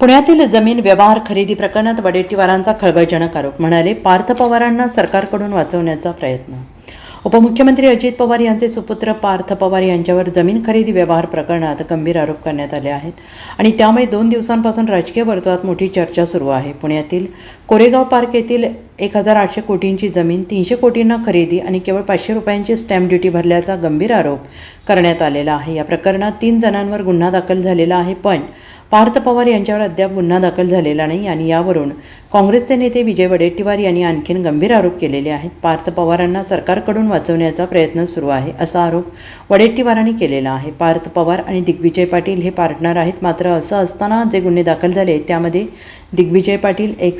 पुण्यातील जमीन व्यवहार खरेदी प्रकरणात वडेट्टीवारांचा खळबळजनक आरोप म्हणाले पार्थ पवारांना सरकारकडून वाचवण्याचा प्रयत्न. उपमुख्यमंत्री अजित पवार यांचे सुपुत्र पार्थ पवार यांच्यावर जमीन खरेदी व्यवहार प्रकरणात गंभीर आरोप करण्यात आले आहेत आणि त्यामुळे दोन दिवसांपासून राजकीय वर्तुळात मोठी चर्चा सुरू आहे. पुण्यातील कोरेगाव पार्क येथील एक हजार आठशे कोटींची जमीन तीनशे कोटींना खरेदी आणि केवळ पाचशे रुपयांची स्टॅम्प ड्युटी भरल्याचा गंभीर आरोप करण्यात आलेला आहे. या प्रकरणात तीन जणांवर गुन्हा दाखल झालेला आहे पण पार्थ पवार यांच्यावर अद्याप गुन्हा दाखल झालेला नाही आणि यावरून काँग्रेसचे नेते विजय वडेट्टीवार यांनी आणखीन गंभीर आरोप केलेले आहेत. पार्थ पवारांना सरकारकडून वाचवण्याचा प्रयत्न सुरू आहे असा आरोप वडेट्टीवारांनी केलेला आहे. पार्थ पवार आणि दिग्विजय पाटील हे पार्टनर आहेत. मात्र असं असताना जे गुन्हे दाखल झाले त्यामध्ये दिग्विजय पाटील एक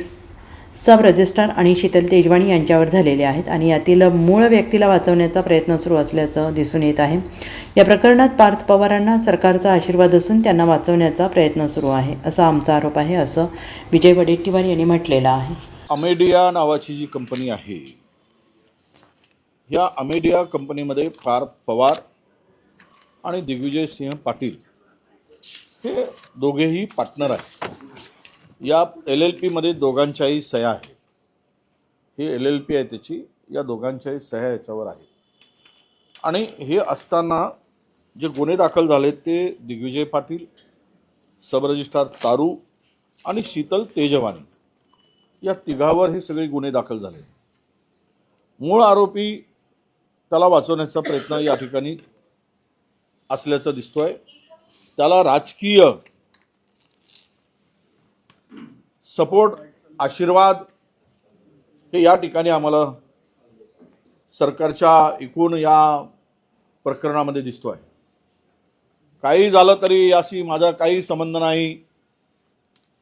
सब रजिस्ट्रार आणि शीतल तेजवाणी यांच्यावर झालेले आहेत आणि यातील मूळ व्यक्तीला वाचवण्याचा प्रयत्न सुरू असल्याचं दिसून येत आहे. या प्रकरणात पार्थ पवारांना सरकारचा आशीर्वाद असून त्यांना वाचवण्याचा प्रयत्न सुरू आहे असा आमचा आरोप आहे असं विजय वडेट्टीवार यांनी म्हटलेलं आहे. अमेडिया नावाची जी कंपनी आहे या अमेडिया कंपनीमध्ये पार्थ पवार आणि दिग्विजय सिंह पाटील हे दोघेही पार्टनर आहेत. या एल एल पीमध्ये दोघांच्याही सह्या आहे ही एल एल पी आहे त्याची या दोघांच्याही सह्या याच्यावर आहे आणि हे असताना जे गुन्हे दाखल झाले ते दिग्विजय पाटील सब रजिस्ट्रार तारू आणि शीतल तेजवानी. या तिघावर हे सगळे गुन्हे दाखल झाले. मूळ आरोपी त्याला वाचवण्याचा प्रयत्न या ठिकाणी असल्याचं दिसतोय. त्याला राजकीय सपोर्ट आशीर्वाद हे या ठिकाणी आम्हाला सरकारच्या एकूण या प्रकरणामध्ये दिसतो आहे काही झालं तरी याशी माझा काही संबंध नाही.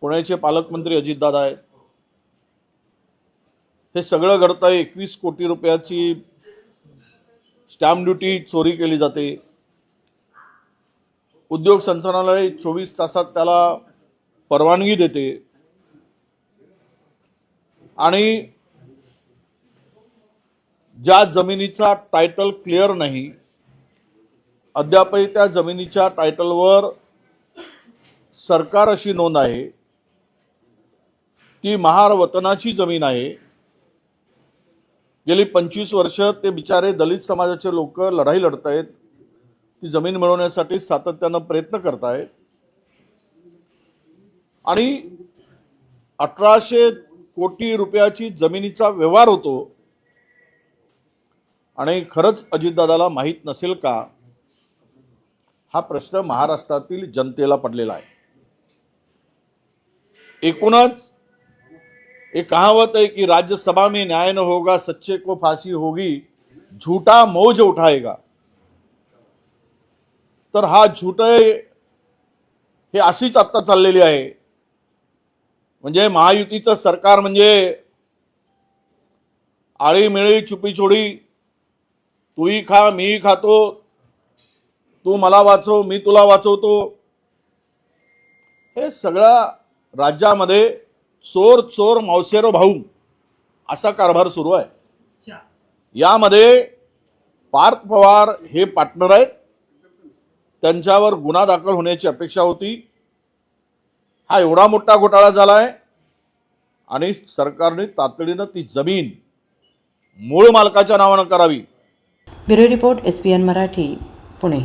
पुण्याचे पालकमंत्री अजितदादा आहेत. हे सगळं घडतंय. एकवीस कोटी रुपयाची स्टॅम्प ड्युटी चोरी केली जाते. उद्योग संचालनालय चोवीस तासात त्याला परवानगी देते. आणि ज्या जमिनीचा टायटल क्लिअर नाही अद्यापही त्या जमिनीच्या टायटलवर सरकार अशी नोंद आहे ती महार वतनाची जमीन आहे. गेली पंचवीस वर्ष ते बिचारे दलित समाजाचे लोक लढाई लढत आहेत ती जमीन मिळवण्यासाठी सातत्यानं प्रयत्न करत आहेत आणि अठराशे कोटी रुपयाची जमिनीचा व्यवहार होतो. आणि खरंच अजितदादाला माहीत नसेल का? हा प्रश्न महाराष्ट्रातील जनतेला पडलेला आहे. एकूणच एक कहावत है कि राज्यसभा में न्याय न होगा सच्चे को फांसी होगी झूठा मौज उठाएगा. तर हा झूठ हे अशीच आत्ता चाललेली आहे. म्हणजे महायुतीचं सरकार म्हणजे आळीमिळी चुपीचोडी तूही खा मीही खातो. तू मला वाचव मी तुला वाचवतो. हे सगळ्या राज्यामध्ये चोर चोर मावसेरो भाऊ असा कारभार सुरू आहे. यामध्ये पार्थ पवार हे पार्टनर आहेत. त्यांच्यावर गुन्हा दाखल होण्याची अपेक्षा होती. हा एवढा मोठा घोटाळा झाला आहे आणि सरकारने तातडीनं ती जमीन मूळ मालकाच्या नावानं करावी. Bureau report S P N Marathi Pune.